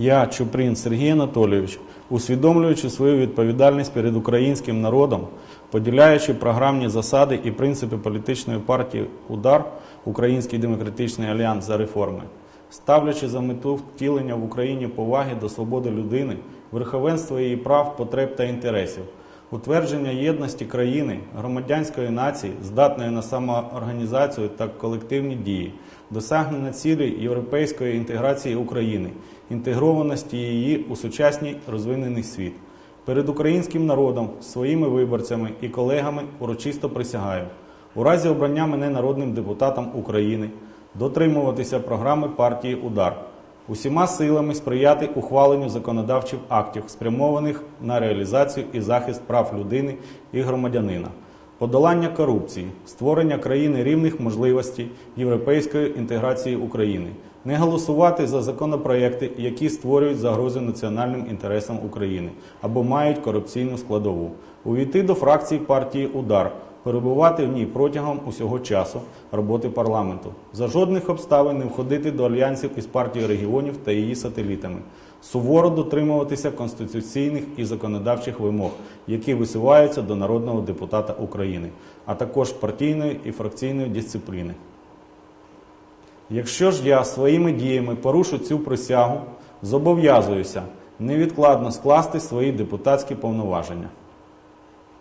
Я, Чуприн Сергій Анатолійович, усвідомлюючи свою відповідальність перед українським народом, поділяючи програмні засади і принципи політичної партії Удар Український демократичний альянс за реформи, ставлячи за мету втілення в Україні поваги до свободи людини, верховенства її прав, потреб та інтересів, утвердження єдності країни, громадянської нації, здатної на самоорганізацію та колективні дії, досягнення цілей європейської інтеграції України, інтегрованості її у сучасний розвинений світ. Перед українським народом, своїми виборцями і колегами урочисто присягаю. У разі обрання мене народним депутатом України дотримуватися програми партії Удар, усіма силами сприяти ухваленню законодавчих актів, спрямованих на реалізацію і захист прав людини і громадянина, подолання корупції, створення країни рівних можливостей європейської інтеграції України, не голосувати за законопроекти, які створюють загрози національним інтересам України або мають корупційну складову, увійти до фракції партії Удар перебувати в ній протягом усього часу роботи парламенту, за жодних обставин не входити до альянсів із партією регіонів та її сателітами, суворо дотримуватися конституційних і законодавчих вимог, які висуваються до народного депутата України, а також партійної і фракційної дисципліни. Якщо ж я своїми діями порушу цю присягу, зобов'язуюся невідкладно скласти свої депутатські повноваження.